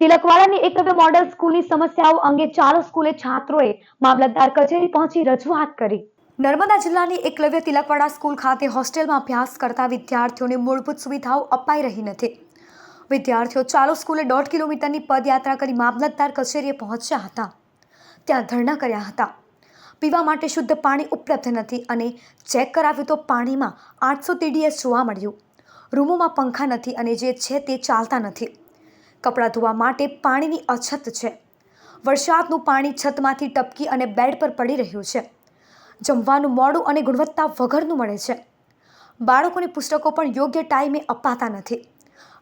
તિલકવાડાની Eklavya model સ્કૂલની સમસ્યાઓ અંગે ચારો સ્કૂલે છાત્રોએ મામલતદાર કચેરી પહોંચી રજૂઆત કરી. નર્મદા જિલ્લાની એકલવ્ય તિલકવાડા સ્કૂલ ખાતે હોસ્ટેલમાં અભ્યાસ કરતા વિદ્યાર્થીઓને મૂળભૂત સુવિધાઓ અપાઈ રહી નથી. વિદ્યાર્થીઓ ચાલો સ્કૂલે દોઢ કિલોમીટરની પદયાત્રા કરી મામલતદાર કચેરીએ પહોંચ્યા હતા. ત્યાં ધરણા કર્યા હતા. પીવા માટે શુદ્ધ પાણી ઉપલબ્ધ નથી અને ચેક કરાવ્યું તો પાણીમાં આઠસો ટીડીએસ જોવા મળ્યું. રૂમોમાં પંખા નથી અને જે છે તે ચાલતા નથી. કપડાં ધોવા માટે પાણીની અછત છે. વરસાદનું પાણી છતમાંથી ટપકી અને બેડ પર પડી રહ્યું છે. જમવાનું મોડું અને ગુણવત્તા વગરનું મળે છે. બાળકોને પુસ્તકો પણ યોગ્ય ટાઈમે અપાતા નથી.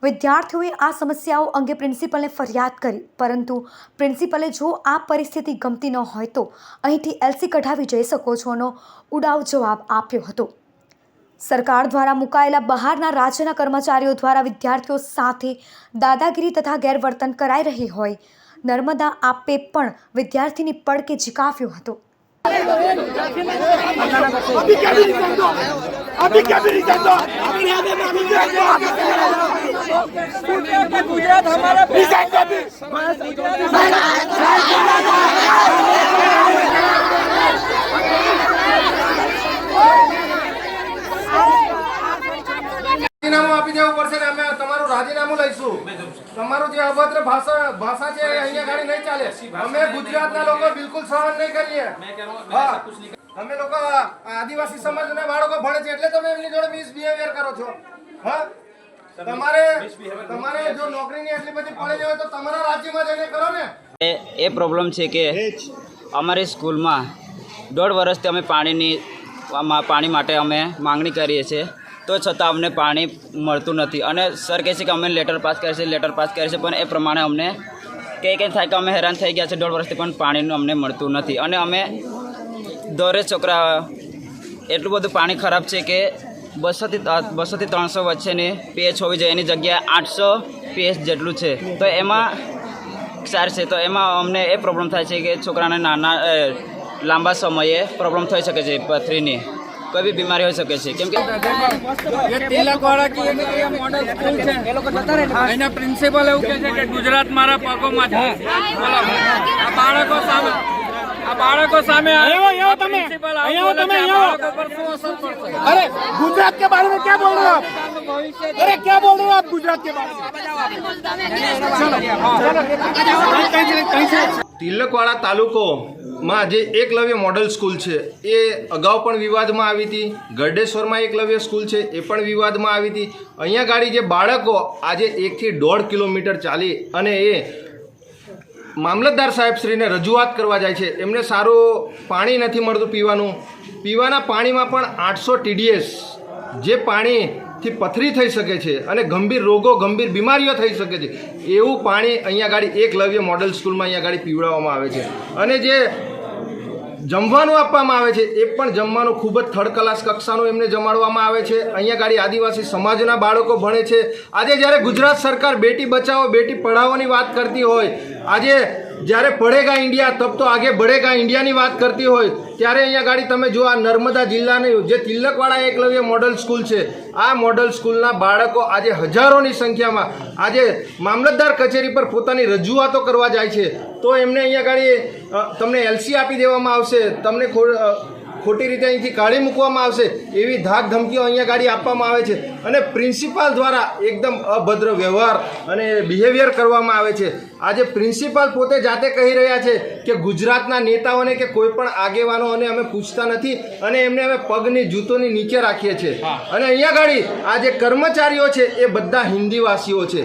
વિદ્યાર્થીઓએ આ સમસ્યાઓ અંગે પ્રિન્સિપલને ફરિયાદ કરી, પરંતુ પ્રિન્સિપલે જો આ પરિસ્થિતિ ગમતી ન હોય તો અહીંથી એલસી કઢાવી જઈ શકો છોનો ઉડાવ જવાબ આપ્યો હતો. સરકાર દ્વારા મુકાયેલા બહારના રાજ્યના કર્મચારીઓ દ્વારા વિદ્યાર્થીઓ સાથે દાદાગીરી તથા ગેરવર્તન કરાઈ રહી હોય. નર્મદા આપે પણ વિદ્યાર્થીની પડકે ઝીકાવ્યો હતો. अभी તમારું રાજીનામું લઈશું. તમારું જે અભદ્ર ભાષા ભાષા છે અહીંયા ગાડી નહીં ચાલે. અમે ગુજરાતના લોકો બિલકુલ સહન નહીં કરીએ. હા. અમે લોકો આદિવાસી આદિવાસી સમાજના બાળકો ભણે છે એટલે તમે એમની જોડે મિસબિહેવિયર કરો છો. હા? તમારે તમારે જો નોકરીની એટલી બધી પડેલી હોય તો તમારા રાજ્યમાં જઈને કરો ને. એ એ પ્રોબ્લેમ છે કે અમારી સ્કૂલમાં દોઢ વર્ષથી અમે પાણીની પાણી માટે અમે માંગણી કરીએ છીએ. તો છતાં અમને પાણી મળતું નથી. અને સર કહે છે કે અમે લેટર પાસ કરીએ છીએ લેટર પાસ કરીએ છીએ પણ એ પ્રમાણે અમને કંઈ કંઈ થાય કે અમે હેરાન થઈ ગયા છે, દોઢ વર્ષથી પણ પાણીનું અમને મળતું નથી. અને અમે દોરે છોકરા એટલું બધું પાણી ખરાબ છે કે બસોથી બસોથી ત્રણસો વચ્ચેની પીએચ હોવી જોઈએ, એની જગ્યાએ આઠસો પીએચ જેટલું છે. તો એમાં સાર છે, તો એમાં અમને એ પ્રોબ્લેમ થાય છે કે છોકરાને નાના લાંબા સમયે પ્રોબ્લેમ થઈ શકે છે પથરીની. કોઈ બી બીમારી હોઈ શકે છે. કેમ કે પ્રિન્સિપલ એવું કહે છે કે ગુજરાત મારા પગોમાં છે. આ બાળકો સામે આ બાળકો સામે ગુજરાત કે બારે ક્યાં બોલ રહે बारे में क्या बोल रहे हो आप अरे क्या बोल रहे हो आप गुजरात के बारे में તિલકવાડા તાલુકોમાં જે એકલવ્ય મોડલ સ્કૂલ છે એ અગાઉ પણ વિવાદમાં આવી હતી ગરડેશ્વરમાં એકલવ્ય સ્કૂલ છે એ પણ વિવાદમાં આવી હતી અહીંયા ગાડી જે બાળકો આજે એકથી દોઢ કિલોમીટર ચાલી અને એ મામલતદાર સાહેબશ્રીને રજૂઆત કરવા જાય છે એમને સારું પાણી નથી મળતું પીવાનું પીવાના પાણીમાં પણ આઠસો ટીડીએસ જે પાણીથી પથરી થઈ શકે છે અને ગંભીર રોગો, ગંભીર બીમારીઓ થઈ શકે છે. એવું પાણી અહીંયા ગાડી એકલવ્ય મોડલ સ્કૂલમાં અહીંયા ગાડી પીવડાવવામાં આવે છે. અને જે જમવાનું આપવામાં આવે છે, એ પણ જમવાનું ખૂબ જ થર્ડ ક્લાસ કક્ષાનું એમને જમાડવામાં આવે છે. અહીંયા ગાડી આદિવાસી સમાજના બાળકો ભણે છે. આજે જ્યારે ગુજરાત સરકાર બેટી બચાવો, બેટી પઢાઓની વાત કરતી હોય, આજે જ્યારે પડેગા ઇન્ડિયા, તબ તો આગે બઢેગા ઇન્ડિયાની વાત કરતી હોય, ત્યારે અહીંયા ગાડી તમે જો આ નર્મદા જિલ્લાની જે તિલકવાળા એકલવ્ય મોડલ સ્કૂલ છે, આ મોડલ સ્કૂલના બાળકો આજે હજારોની સંખ્યામાં, આજે મામલતદાર કચેરી પર પોતાની રજૂઆતો કરવા જાય છે. તો એમને અહીંયા ગાડી તમને એલસી આપી દેવામાં આવશે, તમને ખોટી રીતે અહીંથી કાઢી મૂકવામાં આવશે એવી ધાક ધમકીઓ અહીંયા ગાડી આપવામાં આવે છે. અને પ્રિન્સિપાલ દ્વારા એકદમ અભદ્ર વ્યવહાર અને બિહેવિયર કરવામાં આવે છે. આજે પ્રિન્સિપાલ પોતે જાતે કહી રહ્યા છે કે ગુજરાતના નેતાઓને કે કોઈ પણ આગેવાનોને અમે પૂછતા નથી અને એમને અમે પગની જૂતોની નીચે રાખીએ છીએ. અને અહીંયા ગાડી આ જે કર્મચારીઓ છે એ બધા હિન્દીવાસીઓ છે.